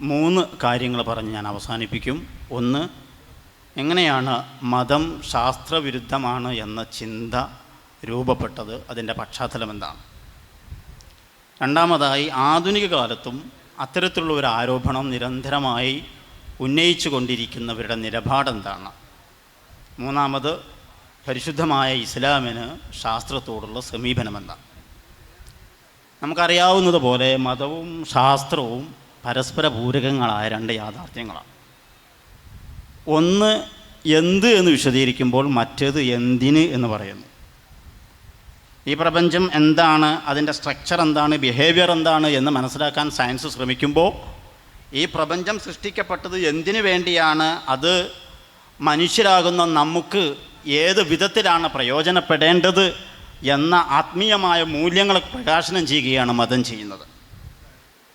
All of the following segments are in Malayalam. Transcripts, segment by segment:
മൂന്ന് കാര്യങ്ങൾ പറഞ്ഞ് ഞാൻ അവസാനിപ്പിക്കും. ഒന്ന് എങ്ങനെയാണ് മതം ശാസ്ത്രവിരുദ്ധമാണ് എന്ന ചിന്ത രൂപപ്പെട്ടത്? അതിന്റെ പശ്ചാത്തലം എന്താണ്? രണ്ടാമതായി ആധുനിക കാലത്തും അത്തരത്തിലുള്ള ഒരു ആരോപണം നിരന്തരമായി ഉന്നയിച്ചു കൊണ്ടിരിക്കുന്നവരുടെ നിലപാടെന്താണ് മൂന്നാമത് പരിശുദ്ധമായ ഇസ്ലാമിന് ശാസ്ത്രത്തോടുള്ള സമീപനമെന്താണ് നമുക്കറിയാവുന്നതുപോലെ മതവും ശാസ്ത്രവും പരസ്പര പൂരകങ്ങളായ രണ്ട് യാഥാർത്ഥ്യങ്ങളാണ്. ഒന്ന് എന്ത് എന്ന് വിശദീകരിക്കുമ്പോൾ മറ്റേത് എന്തിന് എന്ന് പറയുന്നു. ഈ പ്രപഞ്ചം എന്താണ് അതിന്റെ സ്ട്രക്ചർ എന്താണ് ബിഹേവിയർ എന്താണ് എന്ന് മനസ്സിലാക്കാൻ സയൻസ് ശ്രമിക്കുമ്പോൾ ഈ പ്രപഞ്ചം സൃഷ്ടിക്കപ്പെട്ടത് എന്തിനു വേണ്ടിയാണ് അത് മനുഷ്യരാകുന്ന നമുക്ക് ഏത് വിധത്തിലാണ് പ്രയോജനപ്പെടേണ്ടത് എന്ന ആത്മീയമായ മൂല്യങ്ങൾ പ്രകാശനം ചെയ്യുകയാണ് മതം ചെയ്യുന്നത്.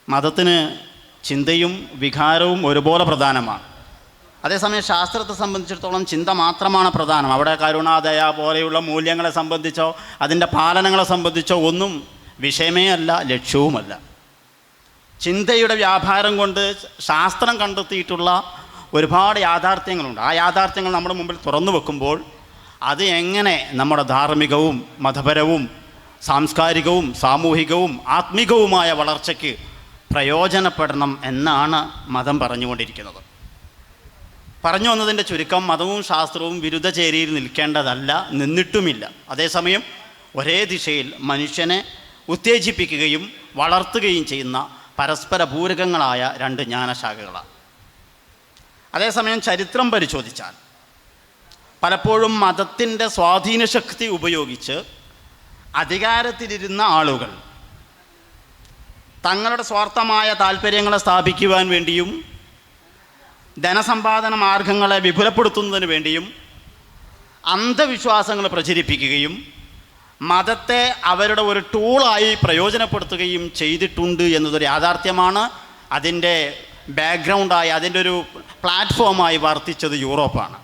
മതത്തിന് ചിന്തയും വികാരവും ഒരുപോലെ പ്രധാനമാണ്. അതേസമയം ശാസ്ത്രത്തെ സംബന്ധിച്ചിടത്തോളം ചിന്ത മാത്രമാണ് പ്രധാനം. അവിടെ കരുണാദയ പോലെയുള്ള മൂല്യങ്ങളെ സംബന്ധിച്ചോ അതിന്റെ പാലനങ്ങളെ സംബന്ധിച്ചോ ഒന്നും വിഷയമേ അല്ല ലക്ഷ്യവുമല്ല. ചിന്തയുടെ വ്യാപാരം കൊണ്ട് ശാസ്ത്രം കണ്ടെത്തിയിട്ടുള്ള ഒരുപാട് യാഥാർത്ഥ്യങ്ങളുണ്ട്. ആ യാഥാർത്ഥ്യങ്ങൾ നമ്മുടെ മുമ്പിൽ തുറന്നു വെക്കുമ്പോൾ അത് എങ്ങനെ നമ്മുടെ ധാർമ്മികവും മതപരവും സാംസ്കാരികവും സാമൂഹികവും ആത്മികവുമായ വളർച്ചയ്ക്ക് പ്രയോജനപ്പെടണം എന്നാണ് മതം പറഞ്ഞുകൊണ്ടിരിക്കുന്നത്. പറഞ്ഞു വന്നതിന്റെ ചുരുക്കം മതവും ശാസ്ത്രവും വിരുദ്ധ ചേരിയിൽ നിൽക്കേണ്ടതല്ല നിന്നിട്ടുമില്ല. അതേസമയം ഒരേ ദിശയിൽ മനുഷ്യനെ ഉത്തേജിപ്പിക്കുകയും വളർത്തുകയും ചെയ്യുന്ന പരസ്പര പൂരകങ്ങളായ രണ്ട് ജ്ഞാനശാഖകളാണ്. അതേസമയം ചരിത്രം പരിശോധിച്ചാൽ പലപ്പോഴും മതത്തിന്റെ സ്വാധീന ശക്തി ഉപയോഗിച്ച് അധികാരത്തിലിരുന്ന ആളുകൾ തങ്ങളുടെ സ്വാർത്ഥമായ താല്പര്യങ്ങളെ സ്ഥാപിക്കുവാൻ വേണ്ടിയും ധനസമ്പാദന മാർഗങ്ങളെ വിപുലപ്പെടുത്തുന്നതിന് വേണ്ടിയും അന്ധവിശ്വാസങ്ങൾ പ്രചരിപ്പിക്കുകയും മതത്തെ അവരുടെ ഒരു ടൂളായി പ്രയോജനപ്പെടുത്തുകയും ചെയ്തിട്ടുണ്ട് എന്നതൊരു യാഥാർത്ഥ്യമാണ്. അതിന്റെ ബാക്ക്ഗ്രൗണ്ടായി അതിന്റെ ഒരു പ്ലാറ്റ്ഫോമായി വർത്തിച്ചത് യൂറോപ്പാണ്.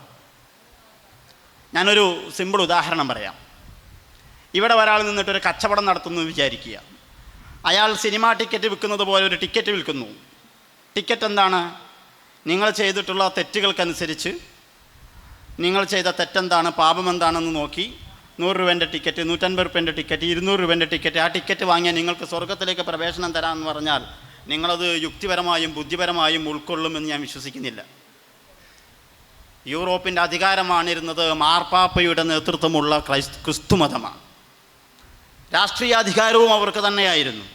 ഞാനൊരു സിമ്പിൾ ഉദാഹരണം പറയാം. ഇവിടെ ഒരാൾ നിന്നിട്ടൊരു കച്ചവടം നടത്തുന്നു വിചാരിക്കുക. അയാൾ സിനിമ ടിക്കറ്റ് വിൽക്കുന്നത് പോലെ ഒരു ടിക്കറ്റ് വിൽക്കുന്നു. ടിക്കറ്റ് എന്താണ്? നിങ്ങൾ ചെയ്തിട്ടുള്ള തെറ്റുകൾക്കനുസരിച്ച് നിങ്ങൾ ചെയ്ത തെറ്റെന്താണ്? പാപം എന്താണെന്ന് നോക്കി. നൂറ് രൂപേന്റെ ടിക്കറ്റ് നൂറ്റൻപത് രൂപേന്റെ ടിക്കറ്റ് ഇരുന്നൂറ് രൂപേന്റെ ടിക്കറ്റ് ആ ടിക്കറ്റ് വാങ്ങിയാൽ നിങ്ങൾക്ക് സ്വർഗത്തിലേക്ക് പ്രവേശനം തരാമെന്ന് പറഞ്ഞാൽ നിങ്ങളത് യുക്തിപരമായും ബുദ്ധിപരമായും ഉൾക്കൊള്ളുമെന്ന് ഞാൻ വിശ്വസിക്കുന്നില്ല. യൂറോപ്പിന്റെ അധികാരമാണിരുന്നത് മാർപ്പാപ്പയുടെ നേതൃത്വമുള്ള ക്രൈസ് ക്രിസ്തുമതമാണ് രാഷ്ട്രീയ അധികാരവും അവർക്ക് തന്നെയായിരുന്നു.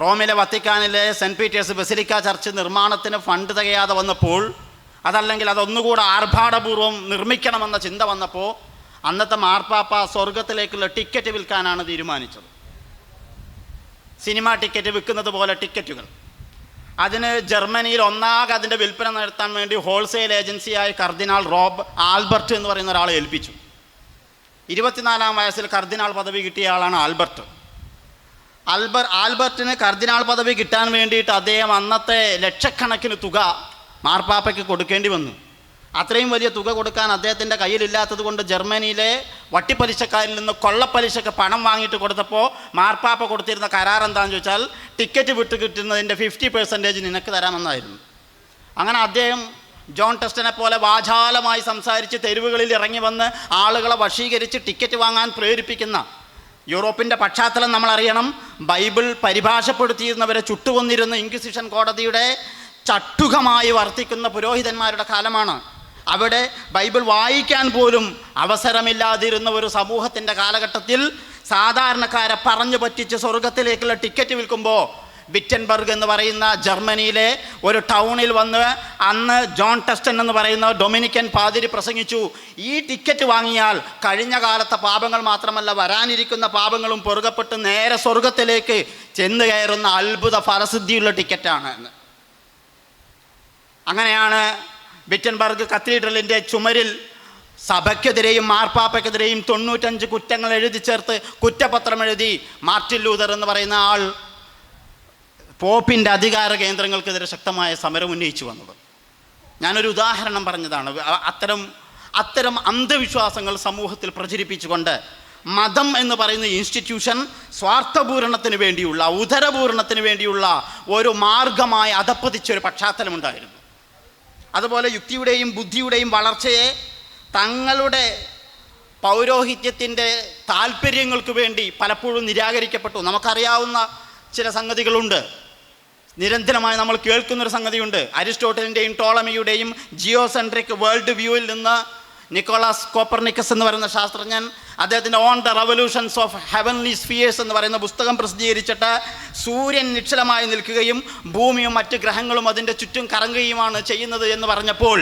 റോമിലെ വത്തിക്കാനിലെ സെന്റ് പീറ്റേഴ്സ് ബസിലിക്ക ചർച്ച് നിർമ്മാണത്തിന് ഫണ്ട് തികയാതെ വന്നപ്പോൾ അതല്ലെങ്കിൽ അതൊന്നുകൂടെ ആർഭാടപൂർവം നിർമ്മിക്കണമെന്ന ചിന്ത വന്നപ്പോൾ അന്നത്തെ മാർപ്പാപ്പ സ്വർഗത്തിലേക്കുള്ള ടിക്കറ്റ് വിൽക്കാനാണ് തീരുമാനിച്ചത്. സിനിമ ടിക്കറ്റ് വിൽക്കുന്നത് പോലെ ടിക്കറ്റുകൾ. അതിന് ജർമ്മനിയിൽ ഒന്നാകെ അതിന്റെ വിൽപ്പന നടത്താൻ വേണ്ടി ഹോൾസെയിൽ ഏജൻസിയായ കർദിനാൾ റോബ് ആൽബർട്ട് എന്ന് പറയുന്ന ഒരാളെ ഏൽപ്പിച്ചു. ഇരുപത്തിനാലാം വയസ്സിൽ കർദിനാൾ പദവി കിട്ടിയ ആളാണ് ആൽബർട്ട്. ആൽബർ ആൽബർട്ടിന് കർദിനാൾ പദവി കിട്ടാൻ വേണ്ടിയിട്ട് അദ്ദേഹം അന്നത്തെ ലക്ഷക്കണക്കിന് തുക മാർപ്പാപ്പയ്ക്ക് കൊടുക്കേണ്ടി വന്നു. അത്രയും വലിയ തുക കൊടുക്കാൻ അദ്ദേഹത്തിന്റെ കയ്യിലില്ലാത്തത് കൊണ്ട് ജർമ്മനിയിലെ വട്ടിപ്പലിശക്കാരിൽ നിന്ന് കൊള്ളപ്പലിശക്ക് പണം വാങ്ങിയിട്ട് കൊടുത്തപ്പോൾ മാർപ്പാപ്പ കൊടുത്തിരുന്ന കരാർ എന്താണെന്ന് ചോദിച്ചാൽ ടിക്കറ്റ് വിട്ട് കിട്ടുന്നതിന്റെ ഫിഫ്റ്റി പെർസെന്റേജ് നിനക്ക് തരാമെന്നായിരുന്നു. അങ്ങനെ അദ്ദേഹം ജോൺ ടെസ്റ്റനെ പോലെ വാചാലമായി സംസാരിച്ച് തെരുവുകളിൽ ഇറങ്ങി വന്ന് ആളുകളെ വശീകരിച്ച് ടിക്കറ്റ് വാങ്ങാൻ പ്രേരിപ്പിക്കുന്ന യൂറോപ്പിന്റെ പശ്ചാത്തലം നമ്മൾ അറിയണം. ബൈബിൾ പരിഭാഷപ്പെടുത്തിയിരുന്നവരെ ചുട്ടുകൊന്നിരുന്ന ഇൻക്വിസിഷൻ കോടതിയുടെ ചട്ടുകമായി വർത്തിക്കുന്ന പുരോഹിതന്മാരുടെ കാലമാണ്. അവിടെ ബൈബിൾ വായിക്കാൻ പോലും അവസരമില്ലാതിരുന്ന ഒരു സമൂഹത്തിന്റെ കാലഘട്ടത്തിൽ സാധാരണക്കാരെ പറഞ്ഞു പറ്റിച്ച് സ്വർഗത്തിലേക്കുള്ള ടിക്കറ്റ് വിൽക്കുമ്പോൾ വിറ്റൻബർഗ് എന്ന് പറയുന്ന ജർമ്മനിയിലെ ഒരു ടൗണിൽ വന്ന് അന്ന് ജോൺ ടെസ്റ്റൻ എന്ന് പറയുന്ന ഡൊമിനിക്കൻ പാതിരി പ്രസംഗിച്ചു. ഈ ടിക്കറ്റ് വാങ്ങിയാൽ കഴിഞ്ഞ കാലത്തെ പാപങ്ങൾ മാത്രമല്ല വരാനിരിക്കുന്ന പാപങ്ങളും പൊറുകപ്പെട്ട് നേരെ സ്വർഗത്തിലേക്ക് ചെന്ന് കയറുന്ന അത്ഭുത ഫലസിദ്ധിയുള്ള ടിക്കറ്റാണ് എന്ന്. അങ്ങനെയാണ് വിറ്റൻബർഗ് കത്തീഡ്രലിന്റെ ചുമരിൽ സഭയ്ക്കെതിരെയും മാർപ്പാപ്പയ്ക്കെതിരെയും തൊണ്ണൂറ്റഞ്ച് കുറ്റങ്ങൾ എഴുതി ചേർത്ത് കുറ്റപത്രം എഴുതി മാർട്ടിൻ ലൂതർ എന്ന് പറയുന്ന ആൾ പോപ്പിന്റെ അധികാര കേന്ദ്രങ്ങൾക്കെതിരെ ശക്തമായ സമരം ഉന്നയിച്ചു വന്നത്. ഞാനൊരു ഉദാഹരണം പറഞ്ഞതാണ്. അത്തരം അത്തരം അന്ധവിശ്വാസങ്ങൾ സമൂഹത്തിൽ പ്രചരിപ്പിച്ചുകൊണ്ട് മതം എന്ന് പറയുന്ന ഇൻസ്റ്റിറ്റ്യൂഷൻ സ്വാർത്ഥപൂരണത്തിന് വേണ്ടിയുള്ള ഉദരപൂരണത്തിന് വേണ്ടിയുള്ള ഒരു മാർഗമായി അധപ്പതിച്ചൊരു പശ്ചാത്തലമുണ്ടായിരുന്നു അതുപോലെ യുക്തിയുടെയും ബുദ്ധിയുടെയും വളർച്ചയെ തങ്ങളുടെ പൗരോഹിത്യത്തിന്റെ താല്പര്യങ്ങൾക്ക് വേണ്ടി പലപ്പോഴും നിരാകരിക്കപ്പെട്ടു. നമുക്കറിയാവുന്ന ചില സംഗതികളുണ്ട്. നിരന്തരമായി നമ്മൾ കേൾക്കുന്നൊരു സംഗതിയുണ്ട്. അരിസ്റ്റോട്ടലിന്റെയും ടോളമിയുടെയും ജിയോസെൻട്രിക് വേൾഡ് വ്യൂവിൽ നിന്ന് നിക്കോളാസ് കോപ്പർനിക്കസ് എന്ന് പറയുന്ന ശാസ്ത്രജ്ഞൻ അദ്ദേഹത്തിന്റെ on the revolutions of heavenly spheres എന്ന് പറയുന്ന പുസ്തകം പ്രസിദ്ധീകരിച്ചിട്ട് സൂര്യൻ നിശ്ചലമായി നിൽക്കുകയും ഭൂമിയും മറ്റ് ഗ്രഹങ്ങളും അതിന്റെ ചുറ്റും കറങ്ങുകയുമാണ് ചെയ്യുന്നത് എന്ന് പറഞ്ഞപ്പോൾ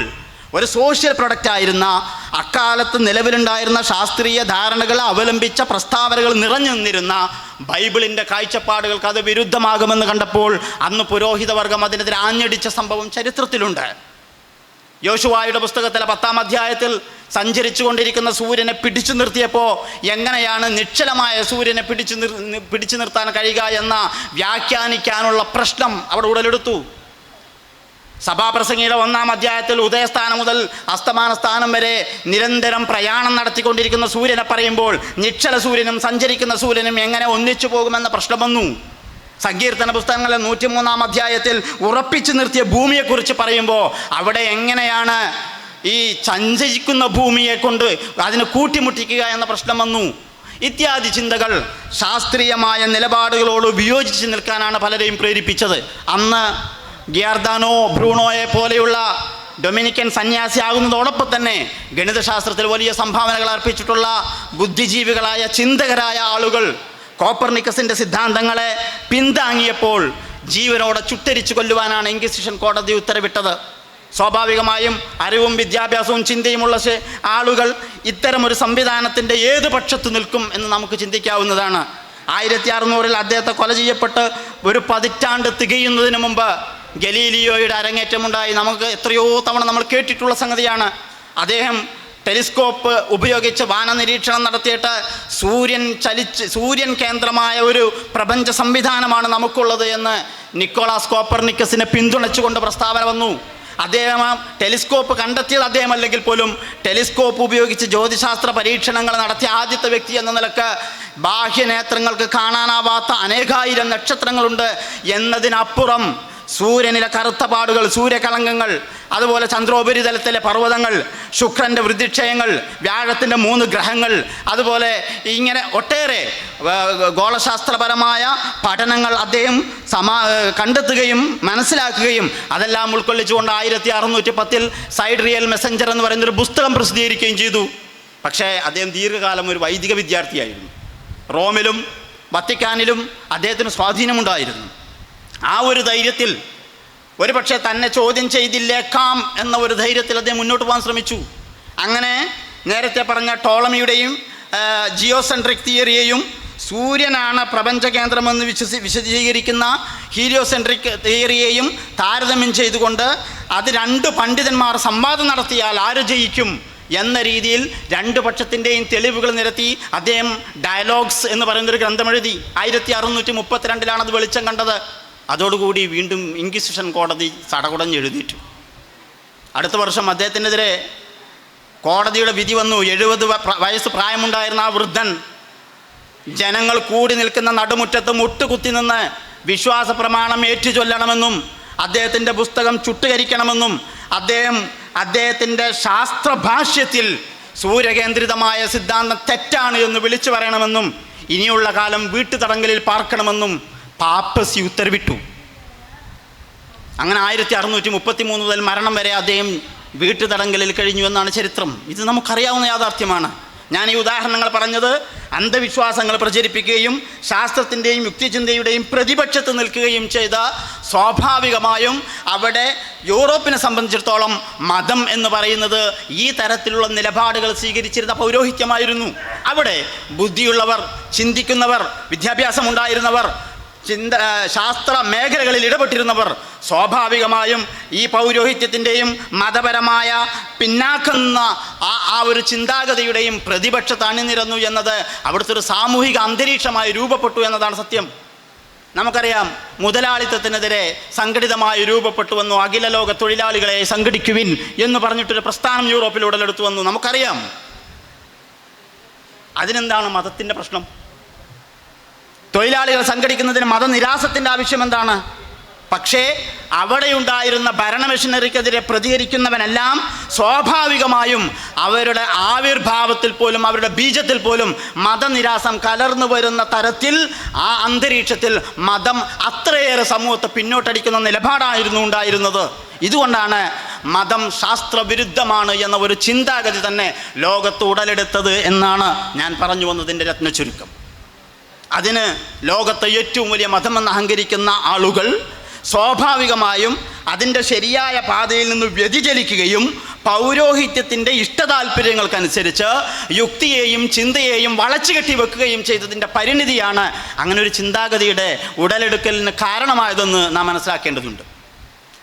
ഒരു സോഷ്യൽ പ്രൊഡക്റ്റ് ആയിരുന്ന അക്കാലത്ത് നിലവിലുണ്ടായിരുന്ന ശാസ്ത്രീയ ധാരണകൾ അവലംബിച്ച പ്രസ്താവനകൾ നിറഞ്ഞു നിന്നിരുന്ന ബൈബിളിന്റെ കാഴ്ചപ്പാടുകൾക്ക് അത് വിരുദ്ധമാകുമെന്ന് കണ്ടപ്പോൾ അന്ന് പുരോഹിതവർഗം അതിനെതിരെ ആഞ്ഞടിച്ച സംഭവം ചരിത്രത്തിലുണ്ട്. യോശുവായുടെ പുസ്തകത്തിലെ പത്താം അധ്യായത്തിൽ സഞ്ചരിച്ചു കൊണ്ടിരിക്കുന്ന സൂര്യനെ പിടിച്ചു നിർത്തിയപ്പോൾ എങ്ങനെയാണ് നിശ്ചലമായ സൂര്യനെ പിടിച്ചു നിർ പിടിച്ചു നിർത്താൻ കഴിയുക എന്ന വ്യാഖ്യാനിക്കാനുള്ള പ്രശ്നം അവിടെ ഉടലെടുത്തു. സഭാപ്രസംഗിയുടെ ഒന്നാം അധ്യായത്തിൽ ഉദയസ്ഥാനം മുതൽ അസ്തമാന സ്ഥാനം വരെ നിരന്തരം പ്രയാണം നടത്തിക്കൊണ്ടിരിക്കുന്ന സൂര്യനെ പറയുമ്പോൾ നിശ്ചല സൂര്യനും സഞ്ചരിക്കുന്ന സൂര്യനും എങ്ങനെ ഒന്നിച്ചു പോകുമെന്ന പ്രശ്നം വന്നു. സങ്കീർത്തന പുസ്തകങ്ങളിലെ നൂറ്റിമൂന്നാം അധ്യായത്തിൽ ഉറപ്പിച്ചു നിർത്തിയ ഭൂമിയെക്കുറിച്ച് പറയുമ്പോൾ അവിടെ എങ്ങനെയാണ് ഈ സഞ്ചരിക്കുന്ന ഭൂമിയെ കൊണ്ട് അതിനെ കൂട്ടിമുട്ടിക്കുക എന്ന പ്രശ്നം വന്നു. ഇത്യാദി ചിന്തകൾ ശാസ്ത്രീയമായ നിലപാടുകളോട് വിയോജിച്ച് നിൽക്കാനാണ് പലരെയും പ്രേരിപ്പിച്ചത്. അന്ന് ഗിയാർദാനോ ബ്രൂണോയെ പോലെയുള്ള ഡൊമിനിക്കൻ സന്യാസിയാകുന്നതോടൊപ്പം തന്നെ ഗണിതശാസ്ത്രത്തിൽ വലിയ സംഭാവനകൾ അർപ്പിച്ചിട്ടുള്ള ബുദ്ധിജീവികളായ ചിന്തകരായ ആളുകൾ കോപ്പർനിക്കസിന്റെ സിദ്ധാന്തങ്ങളെ പിന്താങ്ങിയപ്പോൾ ജീവനോടെ ചുട്ടരിച്ചു കൊല്ലുവാനാണ് ഇംഗ്ലീഷ് കോടതി ഉത്തരവിട്ടത്. സ്വാഭാവികമായും അറിവും വിദ്യാഭ്യാസവും ചിന്തയുമുള്ള ആളുകൾ ഇത്തരമൊരു സംവിധാനത്തിന്റെ ഏത് പക്ഷത്ത് നിൽക്കും എന്ന് നമുക്ക് ചിന്തിക്കാവുന്നതാണ്. ആയിരത്തി അറുന്നൂറിൽ അദ്ദേഹത്തെ കൊല ചെയ്യപ്പെട്ട് ഒരു പതിറ്റാണ്ട് തികയുന്നതിന് മുമ്പ് ഗലീലിയോയുടെ അരങ്ങേറ്റമുണ്ടായി. നമുക്ക് എത്രയോ തവണ നമ്മൾ കേട്ടിട്ടുള്ള സംഗതിയാണ്. അദ്ദേഹം ടെലിസ്കോപ്പ് ഉപയോഗിച്ച് വാനനിരീക്ഷണം നടത്തിയിട്ട് സൂര്യൻ ചലിച്ച് സൂര്യൻ കേന്ദ്രമായ ഒരു പ്രപഞ്ച സംവിധാനമാണ് നമുക്കുള്ളത് എന്ന് നിക്കോളാസ് കോപ്പർനിക്കസിനെ പിന്തുണച്ചുകൊണ്ട് പ്രസ്താവന വന്നു. അദ്ദേഹം ടെലിസ്കോപ്പ് കണ്ടെത്തിയത് അദ്ദേഹം അല്ലെങ്കിൽ പോലും ടെലിസ്കോപ്പ് ഉപയോഗിച്ച് ജ്യോതിശാസ്ത്ര പരീക്ഷണങ്ങൾ നടത്തിയ ആദ്യത്തെ വ്യക്തി എന്ന നിലയ്ക്ക് ബാഹ്യനേത്രങ്ങൾക്ക് കാണാനാവാത്ത അനേകായിരം നക്ഷത്രങ്ങളുണ്ട് എന്നതിനപ്പുറം സൂര്യനിലെ കറുത്ത പാടുകൾ സൂര്യകളങ്കങ്ങൾ അതുപോലെ ചന്ദ്രോപരിതലത്തിലെ പർവതങ്ങൾ ശുക്രന്റെ വൃദ്ധിക്ഷയങ്ങൾ വ്യാഴത്തിന്റെ മൂന്ന് ഗ്രഹങ്ങൾ അതുപോലെ ഇങ്ങനെ ഒട്ടേറെ ഗോളശാസ്ത്രപരമായ പഠനങ്ങൾ അദ്ദേഹം സമാ കണ്ടെത്തുകയും മനസ്സിലാക്കുകയും അതെല്ലാം ഉൾക്കൊള്ളിച്ചുകൊണ്ട് ആയിരത്തി അറുന്നൂറ്റി പത്തിൽ സൈഡ് റിയൽ മെസ്സഞ്ചർ എന്ന് പറയുന്നൊരു പുസ്തകം പ്രസിദ്ധീകരിക്കുകയും ചെയ്തു. പക്ഷേ അദ്ദേഹം ദീർഘകാലം ഒരു വൈദിക വിദ്യാർത്ഥിയായിരുന്നു. റോമിലും വത്തിക്കാനിലും അദ്ദേഹത്തിന് സ്വാധീനമുണ്ടായിരുന്നു. ആ ഒരു ധൈര്യത്തിൽ ഒരുപക്ഷെ തന്നെ ചോദ്യം ചെയ്തില്ലേക്കാം എന്ന ഒരു ധൈര്യത്തിൽ അദ്ദേഹം മുന്നോട്ട് പോകാൻ ശ്രമിച്ചു. അങ്ങനെ നേരത്തെ പറഞ്ഞ ടോളമിയുടെയും ജിയോസെൻട്രിക് തിയറിയെയും സൂര്യനാണ് പ്രപഞ്ച കേന്ദ്രമെന്ന് വിശ്വസി വിശദീകരിക്കുന്ന ഹീലിയോസെൻട്രിക് തിയറിയെയും താരതമ്യം ചെയ്തുകൊണ്ട് അത് രണ്ട് പണ്ഡിതന്മാർ സംവാദം നടത്തിയാൽ ആര് ജയിക്കും എന്ന രീതിയിൽ രണ്ട് പക്ഷത്തിന്റെയും തെളിവുകൾ നിരത്തി അദ്ദേഹം ഡയലോഗ്സ് എന്ന് പറയുന്നൊരു ഗ്രന്ഥമെഴുതി. ആയിരത്തി അറുന്നൂറ്റി മുപ്പത്തിരണ്ടിലാണ് അത് വെളിച്ചം കണ്ടത്. അതോടുകൂടി വീണ്ടും ഇൻക്വിസിഷൻ കോടതി തടകുടഞ്ഞെഴുതിയിട്ടു അടുത്ത വർഷം അദ്ദേഹത്തിനെതിരെ കോടതിയുടെ വിധി വന്നു. എഴുപത് വയസ്സ് പ്രായമുണ്ടായിരുന്ന ആ വൃദ്ധൻ ജനങ്ങൾ കൂടി നിൽക്കുന്ന നടുമുറ്റത്ത് മുട്ടുകുത്തി നിന്ന് വിശ്വാസ പ്രമാണം ഏറ്റുചൊല്ലണമെന്നും അദ്ദേഹത്തിന്റെ പുസ്തകം ചുട്ടുകരിക്കണമെന്നും അദ്ദേഹം അദ്ദേഹത്തിന്റെ ശാസ്ത്രഭാഷ്യത്തിൽ സൂര്യകേന്ദ്രിതമായ സിദ്ധാന്തം തെറ്റാണ് എന്ന് വിളിച്ചു പറയണമെന്നും ഇനിയുള്ള കാലം വീട്ടുതടങ്കലിൽ പാർക്കണമെന്നും പാപ്പസി ഉത്തരവിട്ടു അങ്ങനെ ആയിരത്തി അറുന്നൂറ്റി മുപ്പത്തി മൂന്ന് മുതൽ മരണം വരെ അദ്ദേഹം വീട്ടുതടങ്കലിൽ കഴിഞ്ഞു എന്നാണ് ചരിത്രം. ഇത് നമുക്കറിയാവുന്ന യാഥാർത്ഥ്യമാണ്. ഞാൻ ഈ ഉദാഹരണങ്ങൾ പറഞ്ഞത് അന്ധവിശ്വാസങ്ങൾ പ്രചരിപ്പിക്കുകയും ശാസ്ത്രത്തിന്റെയും യുക്തിചിന്തയുടെയും പ്രതിപക്ഷത്ത് നിൽക്കുകയും ചെയ്ത സ്വാഭാവികമായും അവിടെ യൂറോപ്പിനെ സംബന്ധിച്ചിടത്തോളം മതം എന്ന് പറയുന്നത് ഈ തരത്തിലുള്ള നിലപാടുകൾ സ്വീകരിച്ചിരുന്ന പൗരോഹിത്യമായിരുന്നു. അവിടെ ബുദ്ധിയുള്ളവർ ചിന്തിക്കുന്നവർ വിദ്യാഭ്യാസമുണ്ടായിരുന്നവർ ചിന്ത ശാസ്ത്ര മേഖലകളിൽ ഇടപെട്ടിരുന്നവർ സ്വാഭാവികമായും ഈ പൗരോഹിത്യത്തിന്റെയും മതപരമായ പിന്നാക്കുന്ന ആ ആ ഒരു ചിന്താഗതിയുടെയും പ്രതിപക്ഷത്ത് അണിനിരന്നു എന്നത് അവിടുത്തെ ഒരു സാമൂഹിക അന്തരീക്ഷമായി രൂപപ്പെട്ടു എന്നതാണ് സത്യം. നമുക്കറിയാം മുതലാളിത്തത്തിനെതിരെ സംഘടിതമായി രൂപപ്പെട്ടു വന്നു അഖില ലോക തൊഴിലാളികളെ സംഘടിക്കുവിൻ എന്ന് പറഞ്ഞിട്ടൊരു പ്രസ്ഥാനം യൂറോപ്പിൽ ഉടലെടുത്തു വന്നു. നമുക്കറിയാം. അതിനെന്താണ് മതത്തിന്റെ പ്രശ്നം? തൊഴിലാളികൾ സംഘടിക്കുന്നതിന് മതനിരാസത്തിന്റെ ആവശ്യം എന്താണ് പക്ഷേ അവിടെയുണ്ടായിരുന്ന ഭരണമിഷനറിക്കെതിരെ പ്രതികരിക്കുന്നവനെല്ലാം സ്വാഭാവികമായും അവരുടെ ആവിർഭാവത്തിൽ പോലും അവരുടെ ബീജത്തിൽ പോലും മതനിരാസം കലർന്നു വരുന്ന തരത്തിൽ ആ അന്തരീക്ഷത്തിൽ മതം അത്രയേറെ സമൂഹത്തെ പിന്നോട്ടടിക്കുന്ന നിലപാടായിരുന്നു ഉണ്ടായിരുന്നത്. ഇതുകൊണ്ടാണ് മതം ശാസ്ത്രവിരുദ്ധമാണ് എന്ന ഒരു ചിന്താഗതി തന്നെ ലോകത്ത് ഉടലെടുത്തത് എന്നാണ് ഞാൻ പറഞ്ഞു വന്നതിന്റെ രത്ന ചുരുക്കം അതിന് ലോകത്തെ ഏറ്റവും വലിയ മതമെന്ന് അഹങ്കരിക്കുന്ന ആളുകൾ സ്വാഭാവികമായും അതിന്റെ ശരിയായ പാതയിൽ നിന്ന് വ്യതിചലിക്കുകയും പൗരോഹിത്യത്തിന്റെ ഇഷ്ടതാൽപര്യങ്ങൾക്കനുസരിച്ച് യുക്തിയെയും ചിന്തയെയും വളച്ചു കെട്ടി വെക്കുകയും ചെയ്തതിന്റെ പരിണിതിയാണ് അങ്ങനെ ഒരു ചിന്താഗതിയുടെ ഉടലെടുക്കലിന് കാരണമായതെന്ന് നാം മനസ്സിലാക്കേണ്ടതുണ്ട്.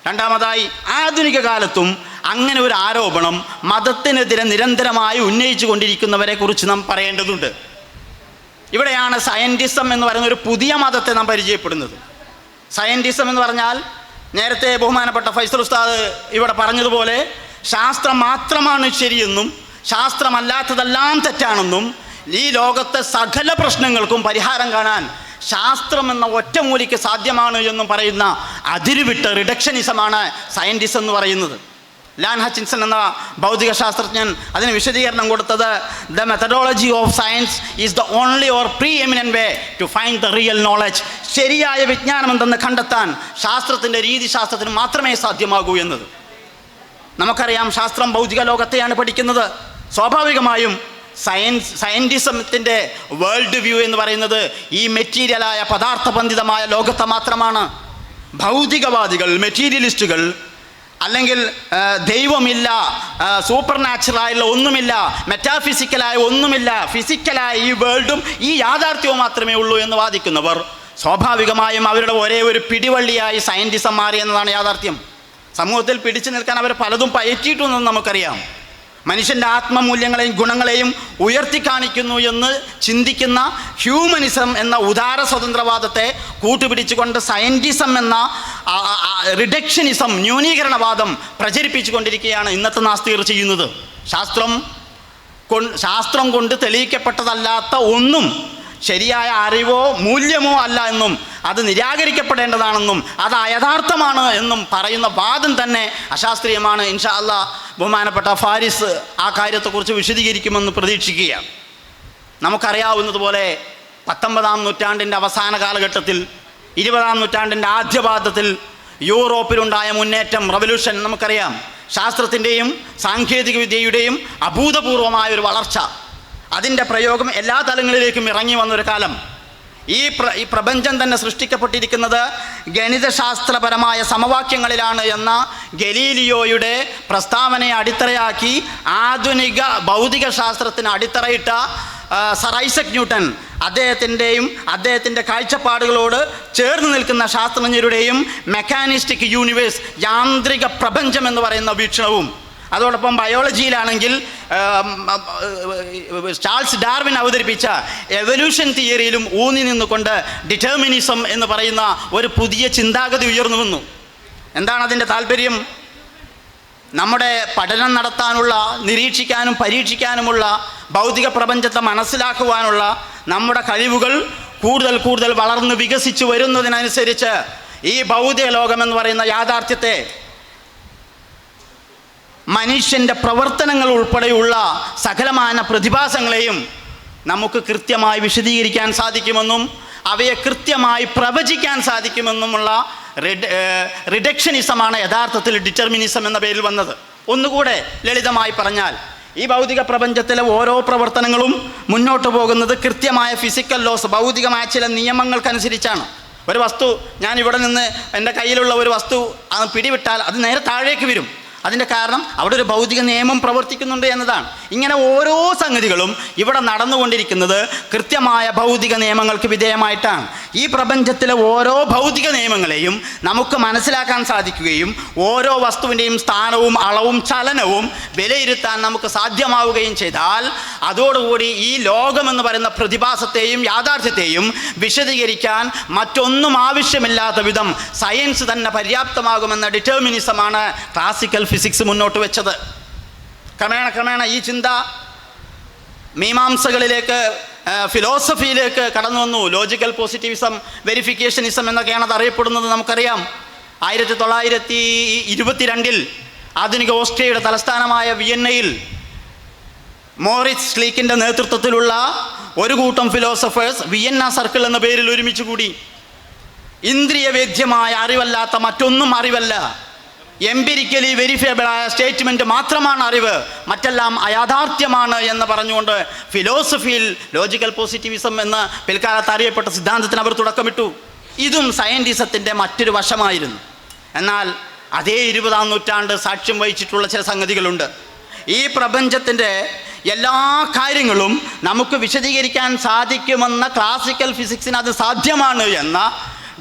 രണ്ടാമതായി ആധുനിക കാലത്തും അങ്ങനെ ഒരു ആരോപണം മതത്തിനെതിരെ നിരന്തരമായി ഉന്നയിച്ചു കൊണ്ടിരിക്കുന്നവരെ കുറിച്ച് നാം പറയേണ്ടതുണ്ട്. ഇവിടെയാണ് സയന്റിസം എന്ന് പറയുന്ന ഒരു പുതിയ മതത്തെ നാം പരിചയപ്പെടുന്നത്. സയന്റിസം എന്ന് പറഞ്ഞാൽ നേരത്തെ ബഹുമാനപ്പെട്ട ഫൈസൽ ഉസ്താദ് ഇവിടെ പറഞ്ഞതുപോലെ ശാസ്ത്രം മാത്രമാണ് ശരിയെന്നും ശാസ്ത്രമല്ലാത്തതെല്ലാം തെറ്റാണെന്നും ഈ ലോകത്തെ സകല പ്രശ്നങ്ങൾക്കും പരിഹാരം കാണാൻ ശാസ്ത്രം എന്ന ഒറ്റമൂലിക്ക് സാധ്യമാണ് എന്നും പറയുന്ന അതിരുവിട്ട റിഡക്ഷനിസമാണ് സയന്റിസം എന്ന് പറയുന്നത്. ലാൻ ഹച്ചിൻസൺ എന്ന ഭൗതിക ശാസ്ത്രജ്ഞൻ അതിന് വിശദീകരണം കൊടുത്തത് the methodology of science is the only or preeminent way to find the real knowledge ശരിയായ വിജ്ഞാനം എന്തെന്ന് കണ്ടെത്താൻ ശാസ്ത്രത്തിന്റെ രീതിശാസ്ത്രത്തിന് മാത്രമേ സാധ്യമാകൂ എന്നത്. നമുക്കറിയാം ശാസ്ത്രം ഭൗതിക ലോകത്തെയാണ് പഠിക്കുന്നത്. സ്വാഭാവികമായും സയൻസ് സയന്റിസത്തിന്റെ വേൾഡ് വ്യൂ എന്ന് പറയുന്നത് ഈ മെറ്റീരിയലായ പദാർത്ഥബന്ധിതമായ ലോകത്തെ മാത്രമാണ്. ഭൗതികവാദികൾ മെറ്റീരിയലിസ്റ്റുകൾ അല്ലെങ്കിൽ ദൈവമില്ല സൂപ്പർ നാച്ചുറലായുള്ള ഒന്നുമില്ല മെറ്റാഫിസിക്കലായ ഒന്നുമില്ല ഫിസിക്കലായ ഈ വേൾഡും ഈ യാഥാർത്ഥ്യവും മാത്രമേ ഉള്ളൂ എന്ന് വാദിക്കുന്നവർ സ്വാഭാവികമായും അവരുടെ ഒരേ ഒരു പിടിവള്ളിയായി സയന്റിസം മാറി എന്നതാണ് യാഥാർത്ഥ്യം. സമൂഹത്തിൽ പിടിച്ചു നിൽക്കാൻ അവർ പലതും പയറ്റിയിട്ടുണ്ടെന്ന് നമുക്കറിയാം. മനുഷ്യന്റെ ആത്മമൂല്യങ്ങളെയും ഗുണങ്ങളെയും ഉയർത്തി കാണിക്കുന്നു എന്ന് ചിന്തിക്കുന്ന ഹ്യൂമനിസം എന്ന ഉദാര സ്വതന്ത്രവാദത്തെ കൂട്ടുപിടിച്ചുകൊണ്ട് സയന്റിസം എന്ന റിഡക്ഷനിസം ന്യൂനീകരണവാദം പ്രചരിപ്പിച്ചുകൊണ്ടിരിക്കുകയാണ് ഇന്നത്തെ നാസ്തികർ ചെയ്യുന്നത്. ശാസ്ത്രം ശാസ്ത്രം കൊണ്ട് തെളിയിക്കപ്പെട്ടതല്ലാത്ത ഒന്നും ശരിയായ അറിവോ മൂല്യമോ അല്ല എന്നും അത് നിരാകരിക്കപ്പെടേണ്ടതാണെന്നും അത് അയഥാർത്ഥമാണ് എന്നും പറയുന്ന വാദം തന്നെ അശാസ്ത്രീയമാണ്. ഇൻഷാ അല്ല ബഹുമാനപ്പെട്ട ഫാരിസ് ആ കാര്യത്തെക്കുറിച്ച് വിശദീകരിക്കുമെന്ന് പ്രതീക്ഷിക്കുകയാണ്. നമുക്കറിയാവുന്നതുപോലെ പത്തൊമ്പതാം നൂറ്റാണ്ടിന്റെ അവസാന കാലഘട്ടത്തിൽ ഇരുപതാം നൂറ്റാണ്ടിന്റെ ആദ്യപാദത്തിൽ യൂറോപ്പിലുണ്ടായ മുന്നേറ്റം റവല്യൂഷൻ നമുക്കറിയാം. ശാസ്ത്രത്തിന്റെയും സാങ്കേതികവിദ്യയുടെയും അഭൂതപൂർവമായ ഒരു വളർച്ച. അതിന്റെ പ്രയോഗം എല്ലാ തലങ്ങളിലേക്കും ഇറങ്ങി വന്നൊരു കാലം. ഈ പ്ര ഈ പ്രപഞ്ചം തന്നെ സൃഷ്ടിക്കപ്പെട്ടിരിക്കുന്നത് ഗണിതശാസ്ത്രപരമായ സമവാക്യങ്ങളിലാണ് എന്ന ഗലീലിയോയുടെ പ്രസ്താവനയെ അടിത്തറയാക്കി ആധുനിക ഭൗതിക ശാസ്ത്രത്തിന് അടിത്തറയിട്ട സർ ഐസക് ന്യൂട്ടൻ അദ്ദേഹത്തിന്റെയും അദ്ദേഹത്തിന്റെ കാഴ്ചപ്പാടുകളോട് ചേർന്ന് നിൽക്കുന്ന ശാസ്ത്രജ്ഞരുടെയും മെക്കാനിസ്റ്റിക് യൂണിവേഴ്സ് യാന്ത്രിക പ്രപഞ്ചം എന്ന് പറയുന്ന വീക്ഷണവും അതോടൊപ്പം ബയോളജിയിലാണെങ്കിൽ ചാൾസ് ഡാർവിൻ അവതരിപ്പിച്ച എവല്യൂഷൻ തിയറിയിലും ഊന്നി നിന്നുകൊണ്ട് ഡിറ്റർമിനിസം എന്ന് പറയുന്ന ഒരു പുതിയ ചിന്താഗതി ഉയർന്നു വന്നു. എന്താണ് അതിന്റെ താല്പര്യം? നമ്മുടെ പഠനം നടത്താനുള്ള നിരീക്ഷിക്കാനും പരീക്ഷിക്കാനുമുള്ള ഭൗതിക പ്രപഞ്ചത്തെ മനസ്സിലാക്കുവാനുള്ള നമ്മുടെ കഴിവുകൾ കൂടുതൽ കൂടുതൽ വളർന്ന് വികസിച്ച് വരുന്നതിനനുസരിച്ച് ഈ ഭൗതിക ലോകമെന്ന് പറയുന്ന യാഥാർത്ഥ്യത്തെ മനുഷ്യന്റെ പ്രവർത്തനങ്ങൾ ഉൾപ്പെടെയുള്ള സകലമാന പ്രതിഭാസങ്ങളെയും നമുക്ക് കൃത്യമായി വിശദീകരിക്കാൻ സാധിക്കുമെന്നും അവയെ കൃത്യമായി പ്രവചിക്കാൻ സാധിക്കുമെന്നുമുള്ള റിഡ റിഡക്ഷനിസമാണ് യഥാർത്ഥത്തിൽ ഡിറ്റർമിനിസം എന്ന പേരിൽ വന്നത്. ഒന്നുകൂടെ ലളിതമായി പറഞ്ഞാൽ ഈ ഭൗതിക പ്രപഞ്ചത്തിലെ ഓരോ പ്രവർത്തനങ്ങളും മുന്നോട്ട് പോകുന്നത് കൃത്യമായ ഫിസിക്കൽ ലോസ് ഭൗതികമായ ചില നിയമങ്ങൾക്കനുസരിച്ചാണ്. ഒരു വസ്തു ഞാൻ ഇവിടെ നിന്ന് എന്റെ കയ്യിലുള്ള ഒരു വസ്തു അത് പിടിവിട്ടാൽ അത് നേരെ താഴേക്ക് വരും. അതിന്റെ കാരണം അവിടെ ഒരു ഭൗതിക നിയമം പ്രവർത്തിക്കുന്നുണ്ട് എന്നതാണ്. ഇങ്ങനെ ഓരോ സംഗതികളും ഇവിടെ നടന്നുകൊണ്ടിരിക്കുന്നത് കൃത്യമായ ഭൗതിക നിയമങ്ങൾക്ക് വിധേയമായിട്ടാണ്. ഈ പ്രപഞ്ചത്തിലെ ഓരോ ഭൗതിക നിയമങ്ങളെയും നമുക്ക് മനസ്സിലാക്കാൻ സാധിക്കുകയും ഓരോ വസ്തുവിന്റെയും സ്ഥാനവും അളവും ചലനവും വിലയിരുത്താൻ നമുക്ക് സാധ്യമാവുകയും ചെയ്താൽ അതോടുകൂടി ഈ ലോകമെന്ന് പറയുന്ന പ്രതിഭാസത്തെയും യാഥാർത്ഥ്യത്തെയും വിശദീകരിക്കാൻ മറ്റൊന്നും ആവശ്യമില്ലാത്ത വിധം സയൻസ് തന്നെ പര്യാപ്തമാകുമെന്ന ഡിറ്റർമിനിസമാണ് ക്ലാസിക്കൽ ഫിസിക്സ് മുന്നോട്ട് വെച്ചത്. ക്രമേണ ക്രമേണ ഈ ചിന്ത മീമാംസകളിലേക്ക് ഫിലോസഫിയിലേക്ക് കടന്നു വന്നു. ലോജിക്കൽ പോസിറ്റിവിസം വെരിഫിക്കേഷനിസം എന്നൊക്കെയാണ് അത് അറിയപ്പെടുന്നത് നമുക്കറിയാം. ആയിരത്തി തൊള്ളായിരത്തി ഇരുപത്തിരണ്ടിൽ ആധുനിക ഓസ്ട്രിയയുടെ തലസ്ഥാനമായ വിയന്നയിൽ മോറിസ് സ്ലീക്കിന്റെ നേതൃത്വത്തിലുള്ള ഒരു കൂട്ടം ഫിലോസഫേഴ്സ് വിയന്ന സർക്കിൾ എന്ന പേരിൽ ഒരുമിച്ച് കൂടി. ഇന്ദ്രിയവേദ്യമായ അറിവല്ലാത്ത മറ്റൊന്നും അറിവല്ല. എംപിരിക്കലി വെരിഫയബിളായ സ്റ്റേറ്റ്മെന്റ് മാത്രമാണ് അറിവ്. മറ്റെല്ലാം അയാഥാർത്ഥ്യമാണ് എന്ന് പറഞ്ഞുകൊണ്ട് ഫിലോസഫിയിൽ ലോജിക്കൽ പോസിറ്റിവിസം എന്ന പിൽക്കാലത്ത് അറിയപ്പെട്ട സിദ്ധാന്തത്തിന് അവർ തുടക്കമിട്ടു. ഇതും സയന്റിസത്തിന്റെ മറ്റൊരു വശമായിരുന്നു. എന്നാൽ അതേ ഇരുപതാം നൂറ്റാണ്ട് സാക്ഷ്യം വഹിച്ചിട്ടുള്ള ചില സംഗതികളുണ്ട്. ഈ പ്രപഞ്ചത്തിന്റെ എല്ലാ കാര്യങ്ങളും നമുക്ക് വിശദീകരിക്കാൻ സാധിക്കുമെന്ന ക്ലാസിക്കൽ ഫിസിക്സിന് അത് സാധ്യമാണ് എന്ന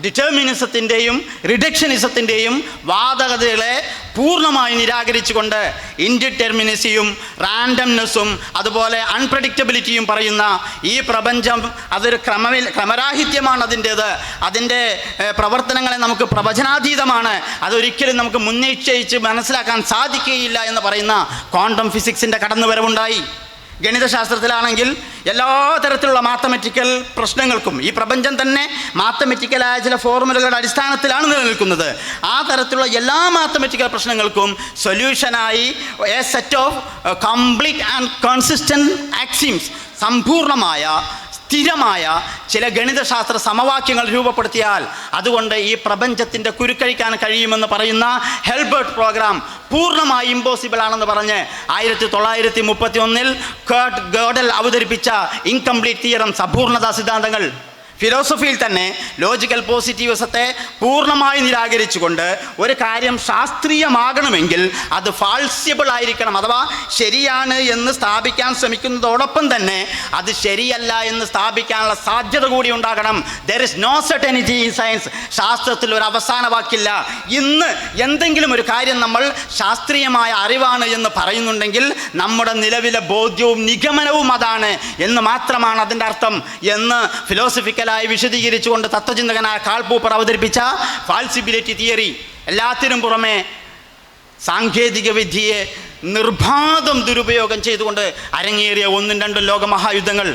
ഡിറ്റർമിനിസത്തിന്റെയും റിഡക്ഷനിസത്തിന്റെയും വാദകതകളെ പൂർണമായി നിരാകരിച്ചുകൊണ്ട് ഇൻഡിറ്റർമിനസിയും റാൻഡംനെസ്സും അതുപോലെ അൺപ്രഡിക്റ്റബിലിറ്റിയും പറയുന്ന ഈ പ്രപഞ്ചം അതൊരു ക്രമവിൽ ക്രമരാഹിത്യമാണ് അതിന്റേത്. അതിന്റെ പ്രവർത്തനങ്ങളെ നമുക്ക് പ്രവചനാതീതമാണ്. അതൊരിക്കലും നമുക്ക് മുൻനിശ്ചയിച്ച് മനസ്സിലാക്കാൻ സാധിക്കുകയില്ല എന്ന് പറയുന്ന ക്വാണ്ടം ഫിസിക്സിന്റെ കടന്നുവരവുണ്ടായി. ഗണിതശാസ്ത്രത്തിലാണെങ്കിൽ എല്ലാ തരത്തിലുള്ള മാത്തമെറ്റിക്കൽ പ്രശ്നങ്ങൾക്കും ഈ പ്രപഞ്ചം തന്നെ മാത്തമെറ്റിക്കലായ ചില ഫോർമുലകളുടെ അടിസ്ഥാനത്തിലാണ് നിലനിൽക്കുന്നത്. ആ തരത്തിലുള്ള എല്ലാ മാത്തമെറ്റിക്കൽ പ്രശ്നങ്ങൾക്കും സൊല്യൂഷനായി a set of complete and consistent axioms സമ്പൂർണമായ സ്ഥിരമായ ചില ഗണിതശാസ്ത്ര സമവാക്യങ്ങൾ രൂപപ്പെടുത്തിയാൽ അതുകൊണ്ട് ഈ പ്രപഞ്ചത്തിന്റെ കുരുക്കഴിക്കാൻ കഴിയുമെന്ന് പറയുന്ന ഹെൽബർട്ട് പ്രോഗ്രാം പൂർണമായി ഇമ്പോസിബിൾ ആണെന്ന് പറഞ്ഞ് ആയിരത്തി തൊള്ളായിരത്തി മുപ്പത്തി ഒന്നിൽ കേർട്ട് ഗേഡൽ അവതരിപ്പിച്ച ഇൻകംപ്ലീറ്റ് തിയറം സമ്പൂർണതാ സിദ്ധാന്തങ്ങൾ. ഫിലോസഫിയിൽ തന്നെ ലോജിക്കൽ പോസിറ്റീവിസത്തെ പൂർണമായി നിരാകരിച്ചുകൊണ്ട് ഒരു കാര്യം ശാസ്ത്രീയമാകണമെങ്കിൽ അത് ഫാൾസ്യബിൾ ആയിരിക്കണം അഥവാ ശരിയാണ് എന്ന് സ്ഥാപിക്കാൻ ശ്രമിക്കുന്നതോടൊപ്പം തന്നെ അത് ശരിയല്ല എന്ന് സ്ഥാപിക്കാനുള്ള സാധ്യത കൂടി ഉണ്ടാകണം. There is no certainty in science ശാസ്ത്രത്തിൽ ഒരു അവസാന വാക്കില്ല. ഇന്ന് എന്തെങ്കിലും ഒരു കാര്യം നമ്മൾ ശാസ്ത്രീയമായ അറിവാണ് എന്ന് പറയുന്നുണ്ടെങ്കിൽ നമ്മുടെ നിലവിലെ ബോധ്യവും നിഗമനവും അതാണ് എന്ന് മാത്രമാണ് അതിന്റെ അർത്ഥം എന്ന് ഫിലോസഫിക്കലായി വിശദീകരിച്ചുകൊണ്ട് തത്വചിന്തകനായ കാൾ പൂപ്പർ അവതരിപ്പിച്ച ഫാൽസിബിലിറ്റി തിയറി എല്ലാത്തിനും പുറമെ സാങ്കേതിക വിദ്യയെ നിർബാധം ദുരുപയോഗം ചെയ്തുകൊണ്ട് അരങ്ങേറിയ ഒന്നും രണ്ടും ലോകമഹായുദ്ധങ്ങൾ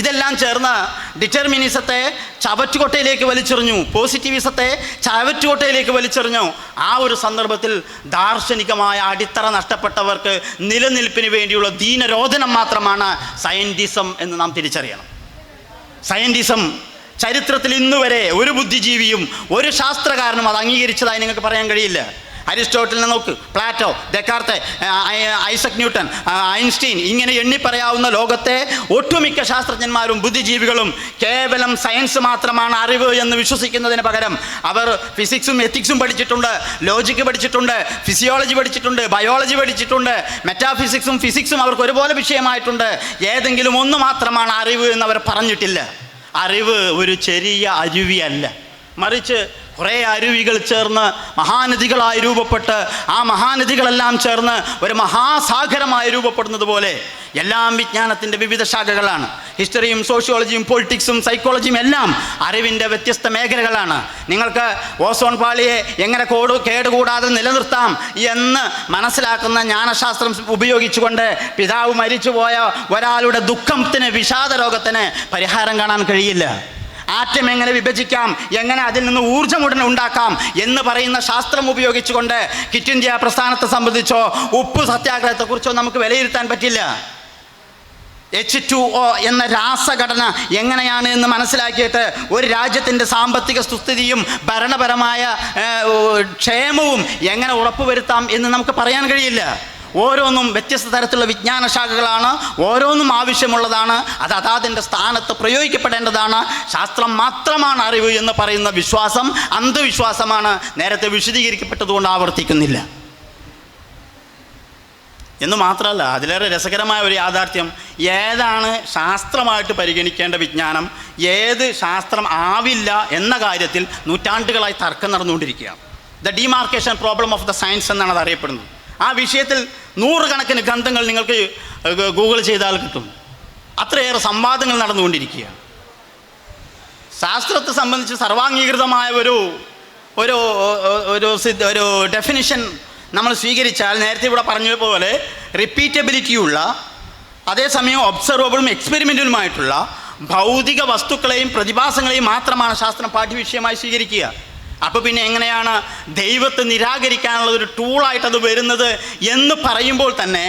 ഇതെല്ലാം ചേർന്ന് ഡിറ്റർമിനിസത്തെ ചവറ്റുകൊട്ടയിലേക്ക് വലിച്ചെറിഞ്ഞു. പോസിറ്റിവിസത്തെ ചവറ്റുകൊട്ടയിലേക്ക് വലിച്ചെറിഞ്ഞു. ആ ഒരു സന്ദർഭത്തിൽ ദാർശനികമായ അടിത്തറ നഷ്ടപ്പെട്ടവർക്ക് നിലനിൽപ്പിന് വേണ്ടിയുള്ള ദീനരോധനം മാത്രമാണ് സയന്റിസം എന്ന് നാം തിരിച്ചറിയണം. സയന്റിസം ചരിത്രത്തിൽ ഇന്ന് വരെ ഒരു ബുദ്ധിജീവിയും ഒരു ശാസ്ത്രകാരനും അത് അംഗീകരിച്ചതായി നിങ്ങൾക്ക് പറയാൻ കഴിയില്ല. അരിസ്റ്റോട്ടലിനെ നോക്ക് Plato Descartes Isaac Newton Einstein ഇങ്ങനെ എണ്ണി പറയാവുന്ന ലോകത്തെ ഒട്ടുമിക്ക ശാസ്ത്രജ്ഞന്മാരും ബുദ്ധിജീവികളും കേവലം സയൻസ് മാത്രമാണ് അറിവ് എന്ന് വിശ്വസിക്കുന്നതിന് പകരം അവർ ഫിസിക്സും എത്തിക്സും പഠിച്ചിട്ടുണ്ട് ലോജിക്ക് പഠിച്ചിട്ടുണ്ട് ഫിസിയോളജി പഠിച്ചിട്ടുണ്ട് ബയോളജി പഠിച്ചിട്ടുണ്ട് മെറ്റാഫിസിക്സും ഫിസിക്സും അവർക്ക് ഒരുപോലെ വിഷയമായിട്ടുണ്ട്. ഏതെങ്കിലും ഒന്ന് മാത്രമാണ് അറിവ് എന്ന് അവർ പറഞ്ഞിട്ടില്ല. അറിവ് ഒരു ചെറിയ അരുവിയല്ല മറിച്ച് കുറേ അരുവികൾ ചേർന്ന് മഹാനദികളായി രൂപപ്പെട്ട് ആ മഹാനദികളെല്ലാം ചേർന്ന് ഒരു മഹാസാഗരമായി രൂപപ്പെടുന്നത് പോലെ എല്ലാം വിജ്ഞാനത്തിന്റെ വിവിധ ശാഖകളാണ്. ഹിസ്റ്ററിയും സോഷ്യോളജിയും പൊളിറ്റിക്സും സൈക്കോളജിയും എല്ലാം അറിവിന്റെ വ്യത്യസ്ത മേഖലകളാണ്. നിങ്ങൾക്ക് ഓസോൺ പാളിയെ എങ്ങനെ കോട് കേടുകൂടാതെ നിലനിർത്താം എന്ന് മനസ്സിലാക്കുന്ന ജ്ഞാനശാസ്ത്രം ഉപയോഗിച്ചുകൊണ്ട് പിതാവ് മരിച്ചുപോയ ഒരാളുടെ ദുഃഖത്തിന് വിഷാദ രോഗത്തിന് പരിഹാരം കാണാൻ കഴിയില്ല. ആറ്റം എങ്ങനെ വിഭജിക്കാം? എങ്ങനെ അതിൽ നിന്ന് ഊർജം ഉടനെ ഉണ്ടാക്കാം? എന്ന് പറയുന്ന ശാസ്ത്രം ഉപയോഗിച്ചുകൊണ്ട് കിറ്റ് ഇന്ത്യ പ്രസ്ഥാനത്തെ സംബന്ധിച്ചോ ഉപ്പ് സത്യാഗ്രഹത്തെക്കുറിച്ചോ നമുക്ക് വിലയിരുത്താൻ പറ്റില്ല. എച്ച് ടു ഒ എന്ന രാസഘടന എങ്ങനെയാണ് എന്ന് മനസ്സിലാക്കിയിട്ട് ഒരു രാജ്യത്തിന്റെ സാമ്പത്തിക സുസ്ഥിതിയും ഭരണപരമായ ക്ഷേമവും എങ്ങനെ ഉറപ്പുവരുത്താം എന്ന് നമുക്ക് പറയാൻ കഴിയില്ല. ഓരോന്നും വ്യത്യസ്ത തരത്തിലുള്ള വിജ്ഞാന ശാഖകളാണ് ഓരോന്നും ആവശ്യമുള്ളതാണ് അത് അതാതിന്റെ സ്ഥാനത്ത് പ്രയോഗിക്കപ്പെടേണ്ടതാണ്. ശാസ്ത്രം മാത്രമാണ് അറിവ് എന്ന് പറയുന്ന വിശ്വാസം അന്ധവിശ്വാസമാണ്. നേരത്തെ വിശദീകരിക്കപ്പെട്ടതുകൊണ്ട് ആവർത്തിക്കുന്നില്ല. എന്ന് മാത്രമല്ല അതിലേറെ രസകരമായ ഒരു യാഥാർത്ഥ്യം ഏതാണ് ശാസ്ത്രമായിട്ട് പരിഗണിക്കേണ്ട വിജ്ഞാനം ഏത് ശാസ്ത്രം ആവില്ല എന്ന കാര്യത്തിൽ നൂറ്റാണ്ടുകളായി തർക്കം നടന്നുകൊണ്ടിരിക്കുകയാണ്. The demarcation problem of the science എന്നാണ് അത് അറിയപ്പെടുന്നത്. ആ വിഷയത്തിൽ നൂറുകണക്കിന് ഗ്രന്ഥങ്ങൾ നിങ്ങൾക്ക് ഗൂഗിൾ ചെയ്താൽ കിട്ടും. അത്രയേറെ സംവാദങ്ങൾ നടന്നുകൊണ്ടിരിക്കുകയാണ്. ശാസ്ത്രത്തെ സംബന്ധിച്ച് സർവാംഗീകൃതമായ ഒരു ഒരു ഒരു ഒരു ഡെഫിനിഷൻ നമ്മൾ സ്വീകരിച്ചാൽ നേരത്തെ ഇവിടെ പറഞ്ഞതുപോലെ റിപ്പീറ്റബിലിറ്റിയുള്ള അതേസമയം ഒബ്സർവബിളും എക്സ്പെരിമെന്റലുമായിട്ടുള്ള ഭൗതിക വസ്തുക്കളെയും പ്രതിഭാസങ്ങളെയും മാത്രമാണ് ശാസ്ത്രം പാഠ്യവിഷയമായി സ്വീകരിക്കുക. അപ്പോൾ പിന്നെ എങ്ങനെയാണ് ദൈവത്തെ നിരാകരിക്കാനുള്ള ഒരു ടൂളായിട്ട് അത് വരുന്നത് എന്ന് പറയുമ്പോൾ തന്നെ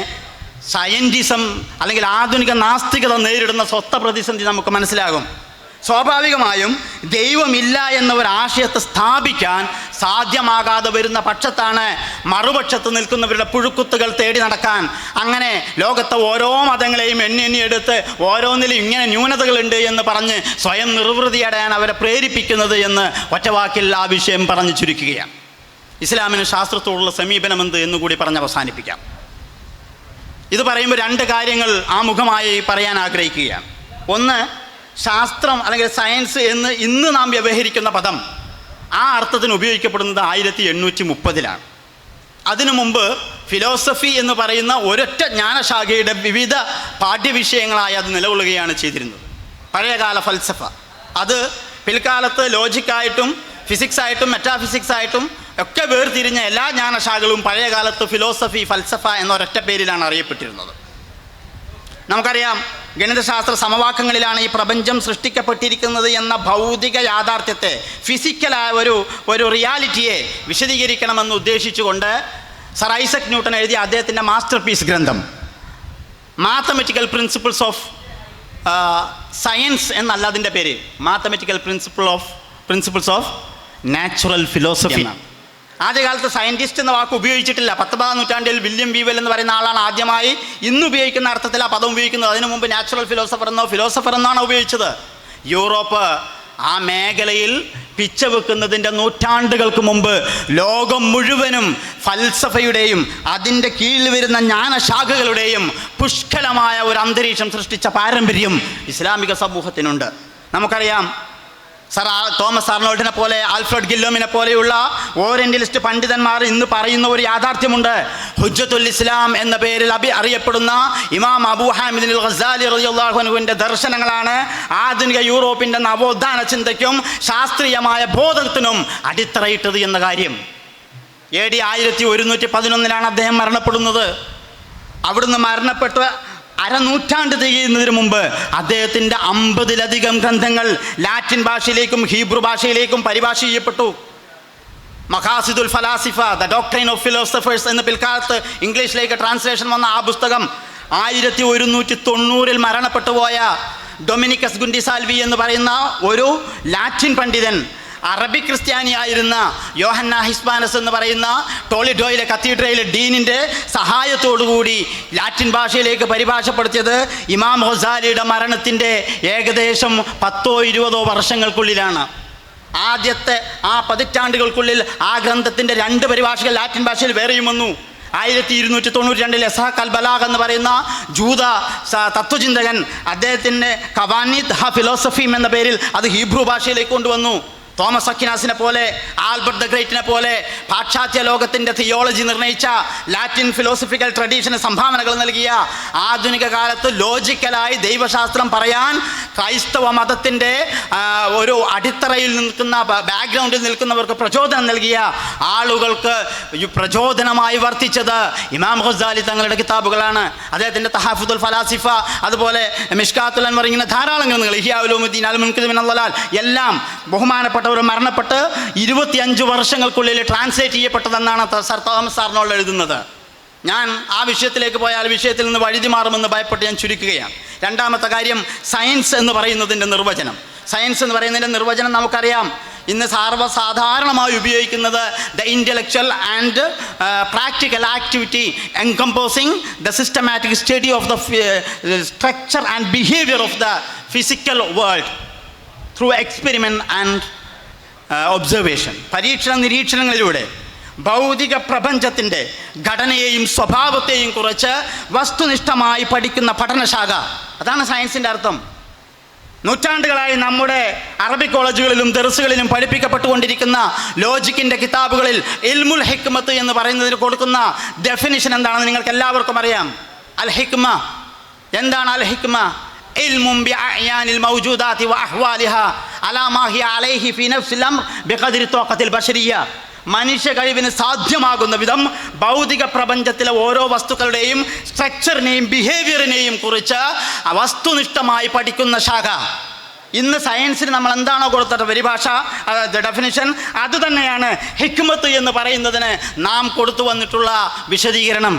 സയന്റിസം അല്ലെങ്കിൽ ആധുനിക നാസ്തികത നേരിടുന്ന സ്വത്ത പ്രതിസന്ധി നമുക്ക് മനസ്സിലാകും. സ്വാഭാവികമായും ദൈവമില്ല എന്ന ഒരു ആശയത്തെ സ്ഥാപിക്കാൻ സാധ്യമാകാതെ വരുന്ന പക്ഷത്താണ് മറുപക്ഷത്ത് നിൽക്കുന്നവരുടെ പുഴുക്കുത്തുകൾ തേടി നടക്കാൻ. അങ്ങനെ ലോകത്തെ ഓരോ മതങ്ങളെയും എണ്ണി എണ്ണി എടുത്ത് ഓരോന്നിലും ഇങ്ങനെ ന്യൂനതകളുണ്ട് എന്ന് പറഞ്ഞ് സ്വയം നിർവൃതിയടയാൻ അവരെ പ്രേരിപ്പിക്കുന്നത് എന്ന് ഒറ്റവാക്കിൽ ആ വിഷയം പറഞ്ഞു ചുരുക്കുകയാണ്. ഇസ്ലാമിന് ശാസ്ത്രത്തോടുള്ള സമീപനമെന്ത് എന്നുകൂടി പറഞ്ഞ് അവസാനിപ്പിക്കാം. ഇത് പറയുമ്പോൾ രണ്ട് കാര്യങ്ങൾ ആമുഖമായി പറയാൻ ആഗ്രഹിക്കുകയാണ്. ഒന്ന് ശാസ്ത്രം അല്ലെങ്കിൽ സയൻസ് എന്ന് ഇന്ന് നാം വ്യവഹരിക്കുന്ന പദം ആ അർത്ഥത്തിന് ഉപയോഗിക്കപ്പെടുന്നത് ആയിരത്തി എണ്ണൂറ്റി മുപ്പതിലാണ്. അതിനു മുമ്പ് ഫിലോസഫി എന്ന് പറയുന്ന ഒരൊറ്റ ജ്ഞാനശാഖയുടെ വിവിധ പാഠ്യവിഷയങ്ങളായി അത് നിലകൊള്ളുകയാണ് ചെയ്തിരുന്നത്. പഴയകാല ഫൽസഫ. അത് പിൽക്കാലത്ത് ലോജിക്കായിട്ടും ഫിസിക്സായിട്ടും മെറ്റാഫിസിക്സ് ആയിട്ടും ഒക്കെ വേർതിരിഞ്ഞ എല്ലാ ജ്ഞാനശാഖകളും പഴയകാലത്ത് ഫിലോസഫി ഫൽസഫ എന്ന ഒരൊറ്റ പേരിലാണ് അറിയപ്പെട്ടിരുന്നത്. നമുക്കറിയാം ഗണിതശാസ്ത്ര സമവാക്യങ്ങളിലാണ് ഈ പ്രപഞ്ചം സൃഷ്ടിക്കപ്പെട്ടിരിക്കുന്നത് എന്ന ഭൗതിക യാഥാർത്ഥ്യത്തെ ഫിസിക്കലായ ഒരു ഒരു റിയാലിറ്റിയെ വിശദീകരിക്കണമെന്ന് ഉദ്ദേശിച്ചുകൊണ്ട് സർ ഐസക് ന്യൂട്ടൺ എഴുതിയ അദ്ദേഹത്തിന്റെ മാസ്റ്റർ പീസ് ഗ്രന്ഥം മാത്തമെറ്റിക്കൽ പ്രിൻസിപ്പിൾസ് ഓഫ് സയൻസ് എന്നല്ല അതിന്റെ പേര് mathematical principle of principles of natural philosophy എന്നാണ് ആദ്യകാലത്ത് സയന്റിസ്റ്റ് എന്ന വാക്ക് ഉപയോഗിച്ചിട്ടില്ല. പത്തൊമ്പതാം നൂറ്റാണ്ടിൽ വില്യം വീവൽ എന്ന് പറയുന്ന ആളാണ് ആദ്യമായി ഇന്ന് ഉപയോഗിക്കുന്ന അർത്ഥത്തിൽ ആ പദം ഉപയോഗിക്കുന്നത്. അതിനു മുമ്പ് നാച്ചുറൽ ഫിലോസഫർ എന്നോ ഫിലോസഫർ എന്നാണ് ഉപയോഗിച്ചത്. യൂറോപ്പ് ആ മേഖലയിൽ പിച്ച വെക്കുന്നതിന്റെ നൂറ്റാണ്ടുകൾക്ക് മുമ്പ് ലോകം മുഴുവനും ഫൽസഫയുടെയും അതിന്റെ കീഴിൽ വരുന്ന ജ്ഞാനശാഖകളുടെയും പുഷ്കലമായ ഒരു അന്തരീക്ഷം സൃഷ്ടിച്ച പാരമ്പര്യം ഇസ്ലാമിക സമൂഹത്തിനുണ്ട്. നമുക്കറിയാം സർ തോമസ് അർണോൾഡിനെ പോലെ ആൽഫ്രഡ് ഗില്ലോമിനെ പോലെയുള്ള ഓറിയന്റലിസ്റ്റ് പണ്ഡിതന്മാർ ഇന്ന് പറയുന്ന ഒരു യാഥാർത്ഥ്യമുണ്ട്. ഹുജ്ജത്തുൽ ഇസ്ലാം എന്ന പേരിൽ അഭി അറിയപ്പെടുന്ന ഇമാം അബൂ ഹാമിദിൻ ഖസാലി റളിയല്ലാഹുവിന്റെ ദർശനങ്ങളാണ് ആധുനിക യൂറോപ്പിന്റെ നവോത്ഥാന ചിന്തയ്ക്കും ശാസ്ത്രീയമായ ബോധത്തിനും അടിത്തറയിട്ടത് എന്ന കാര്യം. എ ഡി ആയിരത്തി ഒരുന്നൂറ്റി പതിനൊന്നിലാണ് അദ്ദേഹം മരണപ്പെടുന്നത്. അവിടുന്ന് മരണപ്പെട്ട് അരനൂറ്റാണ്ട് തികയുന്നതിന് മുമ്പ് അദ്ദേഹത്തിന്റെ അമ്പതിലധികം ഗ്രന്ഥങ്ങൾ ലാറ്റിൻ ഭാഷയിലേക്കും ഹീബ്രു ഭാഷയിലേക്കും പരിഭാഷ ചെയ്യപ്പെട്ടു. മഹാസിദുൽ ഫലാസിഫ ദ ഡോക്ടൈൻ ഓഫ് ഫിലോസഫേഴ്സ് എന്ന പിൽക്കാലത്ത് ഇംഗ്ലീഷിലേക്ക് ട്രാൻസ്ലേഷൻ വന്ന ആ പുസ്തകം ആയിരത്തി ഒരുന്നൂറ്റി തൊണ്ണൂറിൽ മരണപ്പെട്ടു പോയ ഡൊമിനിക്കസ് ഗുണ്ടിസാൽവി എന്ന് പറയുന്ന ഒരു ലാറ്റിൻ പണ്ഡിതൻ അറബി ക്രിസ്ത്യാനിയായിരുന്ന യോഹന്ന ഹിസ്പാനസ് എന്ന് പറയുന്ന ടോളിഡോയിലെ കത്തീഡ്രയിലെ ഡീനിന്റെ സഹായത്തോടുകൂടി ലാറ്റിൻ ഭാഷയിലേക്ക് പരിഭാഷപ്പെടുത്തിയത് ഇമാം ഹൊസാലിയുടെ മരണത്തിന്റെ ഏകദേശം പത്തോ ഇരുപതോ വർഷങ്ങൾക്കുള്ളിലാണ്. ആദ്യത്തെ ആ പതിറ്റാണ്ടുകൾക്കുള്ളിൽ ആ ഗ്രന്ഥത്തിന്റെ രണ്ട് പരിഭാഷകൾ ലാറ്റിൻ ഭാഷയിൽ വേറെയും വന്നു. ആയിരത്തി ഇരുന്നൂറ്റി തൊണ്ണൂറ്റി രണ്ടിൽ എസാഖ് അൽ എന്ന് പറയുന്ന ജൂത തത്വചിന്തകൻ അദ്ദേഹത്തിന്റെ കവാനിദ് ഹ ഫിലോസഫീം എന്ന പേരിൽ അത് ഹീബ്രു ഭാഷയിലേക്ക് കൊണ്ടുവന്നു. തോമസ് അക്കിനാസിനെ പോലെ ആൽബർട്ട് ദ ഗ്രേറ്റിനെ പോലെ പാശ്ചാത്യ ലോകത്തിന്റെ തിയോളജി നിർണയിച്ച ലാറ്റിൻ ഫിലോസഫിക്കൽ ട്രഡീഷന് സംഭാവനകൾ നൽകിയ ആധുനിക കാലത്ത് ലോജിക്കലായി ദൈവശാസ്ത്രം പറയാൻ ക്രൈസ്തവ മതത്തിന്റെ ഒരു അടിത്തറയിൽ നിൽക്കുന്ന ബാക്ക്ഗ്രൗണ്ടിൽ നിൽക്കുന്നവർക്ക് പ്രചോദനം നൽകിയ ആളുകൾക്ക് പ്രചോദനമായി വർത്തിച്ചത് ഇമാം ഹുസാലി തങ്ങളുടെ കിതാബുകളാണ്. അദ്ദേഹത്തിന്റെ തഹാഫുദുൽ ഫലാസിഫ അതുപോലെ മിഷ്കാത്തുൽ അൻവർ ഇങ്ങനെ ധാരാളം ഗ്രന്ഥങ്ങൾ ഇഹിയാവുലുദ്ദീൻ അൽ മുൻകിദിൻ അല്ലാൽ എല്ലാം ബഹുമാനപ്പെട്ടവർ മരണപ്പെട്ട് ഇരുപത്തിയഞ്ച് വർഷങ്ങൾക്കുള്ളിൽ ട്രാൻസ്ലേറ്റ് ചെയ്യപ്പെട്ടതെന്നാണ് സർ തോമസ് സാറിനോട് എഴുതുന്നത്. ഞാൻ ആ വിഷയത്തിലേക്ക് പോയാൽ വിഷയത്തിൽ നിന്ന് വഴുതി മാറുമെന്ന് ഭയപ്പെട്ട് ഞാൻ ചുരുക്കുകയാണ്. രണ്ടാമത്തെ കാര്യം സയൻസ് എന്ന് പറയുന്നതിന്റെ നിർവചനം. സയൻസ് എന്ന് പറയുന്നതിന്റെ നിർവചനം നമുക്കറിയാം. ഇന്ന് സർവസാധാരണമായി ഉപയോഗിക്കുന്നത് the intellectual and practical activity encompassing the systematic study of the structure and behaviour of the physical world through experiment and observation പരീക്ഷണ നിരീക്ഷണങ്ങളിലൂടെ ഭൗതിക പ്രപഞ്ചത്തിന്റെ ഘടനയെയും സ്വഭാവത്തെയും കുറിച്ച് വസ്തുനിഷ്ഠമായി പഠിക്കുന്ന പഠനശാഖ. അതാണ് സയൻസിന്റെ അർത്ഥം. നൂറ്റാണ്ടുകളായി നമ്മുടെ അറബി കോളേജുകളിലും ദർസുകളിലും പഠിപ്പിക്കപ്പെട്ടുകൊണ്ടിരിക്കുന്ന ലോജിക്കിന്റെ കിതാബുകളിൽ ഇൽമുൽ ഹിക്മത്ത് എന്ന് പറയുന്നതിന് കൊടുക്കുന്ന ഡെഫിനിഷൻ എന്താണെന്ന് നിങ്ങൾക്ക് എല്ലാവർക്കും അറിയാം. അൽ ഹിക്മ. എന്താണ് അൽ ഹിക്മ? ഇൽമും ബിഅയാനിൽ മൗജൂദാതി വഅഹ്വാലിഹ അലാ മാ ഹിയ അലൈഹി ഫി നഫ്സിൽ അംർ ബിഖദ്രി ത്വഖത്തിൽ ബശരിയ മനുഷ്യ കഴിവിന് സാധ്യമാകുന്ന വിധം ഭൗതിക പ്രപഞ്ചത്തിലെ ഓരോ വസ്തുക്കളുടെയും സ്ട്രക്ചറിനെയും ബിഹേവിയറിനെയും കുറിച്ച് വസ്തുനിഷ്ഠമായി പഠിക്കുന്ന ശാഖ. ഇന്ന് സയൻസിന് നമ്മൾ എന്താണോ കൊടുത്തത് പരിഭാഷ ഡെഫിനിഷൻ അത് തന്നെയാണ് ഹിക്മത്ത് എന്ന് പറയുന്നതിന് നാം കൊടുത്തു വന്നിട്ടുള്ള വിശദീകരണം.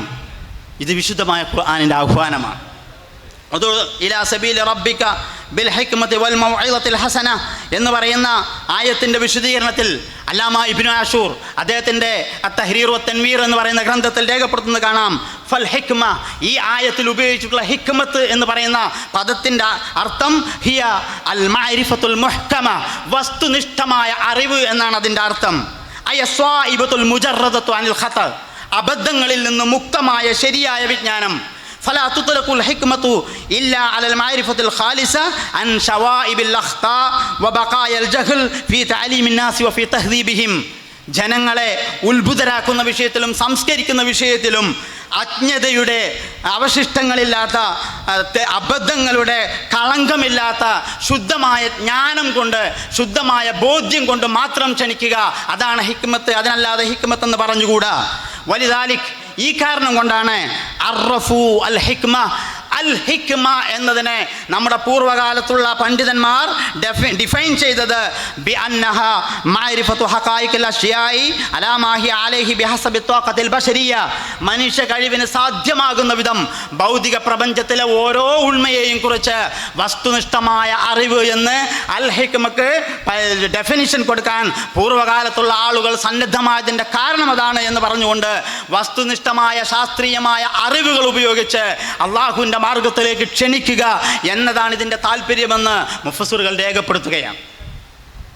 ഇത് വിശുദ്ധമായ ഖുർആാനിന്റെ ആഹ്വാനമാണ്. ഹസന എന്ന് പറയുന്ന ആയത്തിന്റെ വിശദീകരണത്തിൽ അല്ലാമ ഇബ്നു ആഷൂർ അദ്ദേഹത്തിന്റെ തഹരീർ തൻവീർ എന്ന് പറയുന്ന ഗ്രന്ഥത്തിൽ രേഖപ്പെടുത്തുന്നത് കാണാം. ഫൽ ഹിക്മ ഈ ആയത്തിൽ ഉപയോഗിച്ചിട്ടുള്ള ഹിക്മത്ത് എന്ന് പറയുന്ന പദത്തിന്റെ അർത്ഥം ഹിയ അൽ മഅരിഫത്തുൽ മുഹ്കമ വസ്തുനിഷ്ഠമായ അറിവ് എന്നാണ് അതിന്റെ അർത്ഥം. അയസ്വാ ഇബത്തുൽ മുജറദത്തു അനിൽ ഖത്ത അബദ്ധങ്ങളിൽ നിന്ന് മുക്തമായ ശരിയായ വിജ്ഞാനം. فلا تطلق الحكمة إلا على المعرفة الخالصة عن شوائب الأخطاء وبقايا الجهل في تعليم الناس وفي تهذيبهم ജനങ്ങളെ ഉത്ഭുതരാക്കുന്ന വിഷയത്തിലും സംസ്കരിക്കുന്ന വിഷയത്തിലും അജ്ഞതയുടെ അവശിഷ്ടങ്ങളില്ലാത്ത ആ, തെ- അബദ്ധങ്ങളുടെ കളങ്കമില്ലാത്ത ശുദ്ധമായ ജ്ഞാനം കൊണ്ട് ശുദ്ധമായ ബോധ്യം കൊണ്ട് മാത്രം ക്ഷണിക്കുക അതാണ് ഹിക്മത്ത് അതിനല്ലാതെ ഹിക്മത്ത് എന്ന് പറഞ്ഞുകൂടാ വലിദാലിക് ഈ കാരണം കൊണ്ടാണ് അറഫു അൽ ഹിക്മ അൽ ഹിക്മ എന്നതിനെ നമ്മുടെ പൂർവകാലത്തുള്ള പണ്ഡിതന്മാർ ഡെഫി- ഡിഫൈൻ ചെയ്തത്. ബി അന്നഹ മാരിഫത്തു അലാ മാഹി ആലൈഹി ബിഹസബി ത്വാഖത്തിൽ ബശരിയ മനുഷ്യ കഴിവിന് സാധ്യമാകുന്ന വിധം ഭൗതിക പ്രപഞ്ചത്തിലെ ഓരോ ഉണ്മയെയും കുറിച്ച് വസ്തുനിഷ്ഠമായ അറിവ് എന്ന് അൽഹിക്മക്ക് ഡെഫിനിഷൻ കൊടുക്കാൻ പൂർവകാലത്തുള്ള ആളുകൾ സന്നദ്ധമായതിന്റെ കാരണം അതാണ് എന്ന് പറഞ്ഞുകൊണ്ട് വസ്തുനിഷ്ഠമായ ശാസ്ത്രീയമായ അറിവുകൾ ഉപയോഗിച്ച് അള്ളാഹുവിന്റെ മാർഗത്തിലേക്ക് ക്ഷണിക്കുക എന്നതാണ് ഇതിന്റെ താല്പര്യമെന്ന് മുഫസുറുകൾ രേഖപ്പെടുത്തുകയാണ്.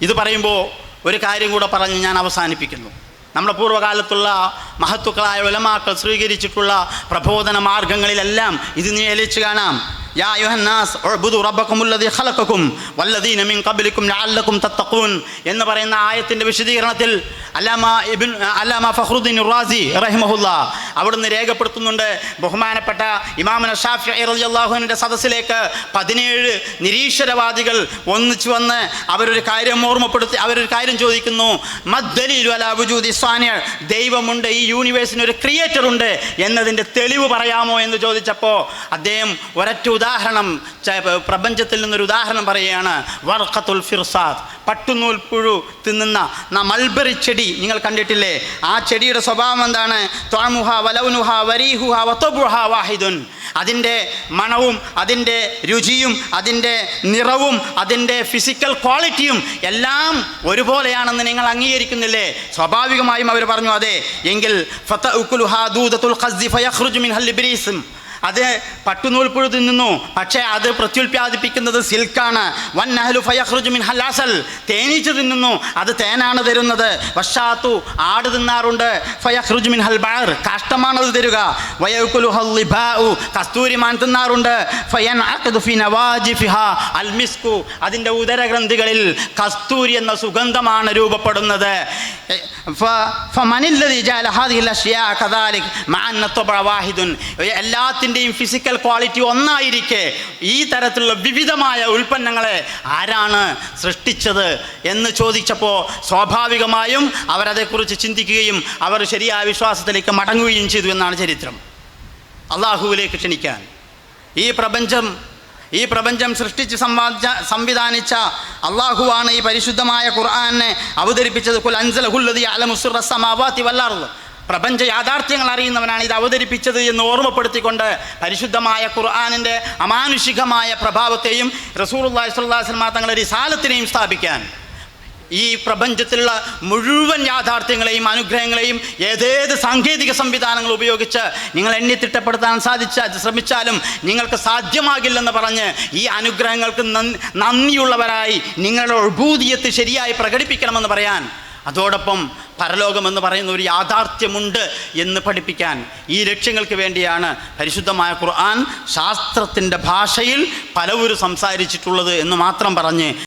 ഇത് പറയുമ്പോൾ ഒരു കാര്യം കൂടെ പറഞ്ഞ് ഞാൻ അവസാനിപ്പിക്കുന്നു. നമ്മുടെ പൂർവകാലത്തുള്ള മഹത്തുക്കളായ ഉലമാക്കൾ സ്വീകരിച്ചിട്ടുള്ള പ്രബോധന മാർഗങ്ങളിലെല്ലാം ഇത് നിയലിച്ച് കാണാം. യാ യുഹന്നാസ് ഉഅ്ബുദു റബ്ബക്കുമുല്ലദീ ഖലഖക്കും വല്ലദീന മിൻ ഖബ്ലിക്കും ലഅല്ലക്കും തത്തഖൂൻ എന്ന് പറയുന്ന ആയത്തിന്റെ വിശദീകരണത്തിൽ അല്ലാമ ഇബ്ൻ അല്ലാമ ഫഖ്റുദ്ദീൻ റാസി റഹിമഹുല്ല അവിടുന്ന് രേഖപ്പെടുത്തുന്നുണ്ട്. ബഹുമാനപ്പെട്ട ഇമാമൻ ഷാഫി റളിയല്ലാഹുവിന്റെ സദസ്സിലേക്ക് പതിനേഴ് നിരീശ്വരവാദികൾ ഒന്നിച്ചു വന്ന് അവരൊരു കാര്യം ഓർമ്മപ്പെടുത്തി അവരൊരു കാര്യം ചോദിക്കുന്നു. മദ്ദലീലു അല ദൈവമുണ്ട് ഈ യൂണിവേഴ്സിന് ഒരു ക്രിയേറ്റർ ഉണ്ട് എന്നതിന്റെ തെളിവ് പറയാമോ എന്ന് ചോദിച്ചപ്പോൾ അദ്ദേഹം ഒരൊറ്റ ഉദാഹരണം പ്രപഞ്ചത്തിൽ നിന്നൊരു ഉദാഹരണം പറയുകയാണ്. വർക്കത്തുൽ ഫിർസാദ് പട്ടുനൂൽപ്പുഴു തിന്നുന്ന ന- മൾബറി ചെടി നിങ്ങൾ കണ്ടിട്ടില്ലേ? ആ ചെടിയുടെ സ്വഭാവം എന്താണ്? ത്വാമുഹ വലൗനുഹ വരീഹുഹ വത്തബുഹ വാഹിദുൻ. അതിന്റെ മണവും അതിന്റെ രുചിയും അതിന്റെ നിറവും അതിന്റെ ഫിസിക്കൽ ക്വാളിറ്റിയും എല്ലാം ഒരുപോലെയാണെന്ന് നിങ്ങൾ അംഗീകരിക്കുന്നില്ലേ? സ്വാഭാവികമായും അവർ പറഞ്ഞു അതെ. എങ്കിൽ ഫത ഉക്കുലുഹ ദൂതത്തുൽ ഖസ്ദി ഇബ്രീസും. അത് പട്ടുനൂൽപ്പുഴു തിന്നുന്നു. പക്ഷേ അത് പ്രത്യുൽപാദിപ്പിക്കുന്നത് സിൽക്കാണ്. വൻ നഹലു ഫയഖ്റുജു മിൻ ഹലാസൽ തേനീച്ച തിന്നുന്നു. അത് തേനാണ് തരുന്നത്. വഷാത്തു ആട് തിന്നാറുണ്ട്. ഫയഖ്റുജു മിൻ ഹൽബാർ കാഷ്ടമാണ് കാഷ്ടമാണത് തരുക. വയക്കുലു ഹല്ലിബാഉ കസ്തൂരിമാൻ തിന്നാറുണ്ട്. ഫയൻ ഫി നവാജിഫിഹ അൽമിസ്കു. അതിന്റെ ഉദരഗ്രന്ഥികളിൽ കസ്തൂരി എന്ന സുഗന്ധമാണ് രൂപപ്പെടുന്നത്. ഫ- എല്ലാത്തിന്റെയും ഫിസിക്കൽ ക്വാളിറ്റി ഒന്നായിരിക്കെ ഈ തരത്തിലുള്ള വിവിധമായ ഉൽപ്പന്നങ്ങളെ ആരാണ് സൃഷ്ടിച്ചത് എന്ന് ചോദിച്ചപ്പോൾ സ്വാഭാവികമായും അവരതേക്കുറിച്ച് ചിന്തിക്കുകയും അവർ ശരിയായ വിശ്വാസത്തിലേക്ക് മടങ്ങുകയും ചെയ്തു എന്നാണ് ചരിത്രം. അള്ളാഹുവിലേക്ക് ക്ഷണിക്കാൻ. ഈ പ്രപഞ്ചം ഈ പ്രപഞ്ചം സൃഷ്ടിച്ച് സംവാദിച്ച സംവിധാനിച്ച അള്ളാഹുവാണ് ഈ പരിശുദ്ധമായ ഖുർആനെ അവതരിപ്പിച്ചത്. കുൽ അൻസലഹുല്ലതി അലമുസുർ സമാവാത്തി വല്ലാറുള്ളു പ്രപഞ്ച യാഥാർത്ഥ്യങ്ങൾ അറിയുന്നവനാണ് ഇത് അവതരിപ്പിച്ചത് എന്ന് ഓർമ്മപ്പെടുത്തിക്കൊണ്ട് പരിശുദ്ധമായ ഖുർആാനിന്റെ അമാനുഷികമായ പ്രഭാവത്തെയും റസൂലുള്ളാഹി സ്വല്ലാസ്ലമാ തങ്ങളുടെ റിസാലത്തിനെയും സ്ഥാപിക്കാൻ. ഈ പ്രപഞ്ചത്തിലുള്ള മുഴുവൻ യാഥാർത്ഥ്യങ്ങളെയും അനുഗ്രഹങ്ങളെയും ഏതേത് സാങ്കേതിക സംവിധാനങ്ങൾ ഉപയോഗിച്ച് നിങ്ങൾ എണ്ണി തിട്ടപ്പെടുത്താൻ സാധിച്ച ശ്രമിച്ചാലും നിങ്ങൾക്ക് സാധ്യമാകില്ലെന്ന് പറഞ്ഞ് ഈ അനുഗ്രഹങ്ങൾക്ക് നന്ദി- നന്ദിയുള്ളവരായി നിങ്ങളുടെ ഒഴുബൂതിയത്ത് ശരിയായി പ്രകടിപ്പിക്കണമെന്ന് പറയാൻ അതോടൊപ്പം പരലോകമെന്ന് പറയുന്ന ഒരു യാഥാർത്ഥ്യമുണ്ട് എന്ന് പഠിപ്പിക്കാൻ ഈ ലക്ഷ്യങ്ങൾക്ക് വേണ്ടിയാണ് പരിശുദ്ധമായ ഖുർആൻ ശാസ്ത്രത്തിന്റെ ഭാഷയിൽ പലവരും സംസാരിച്ചിട്ടുള്ളത് എന്ന് മാത്രം പറഞ്ഞ്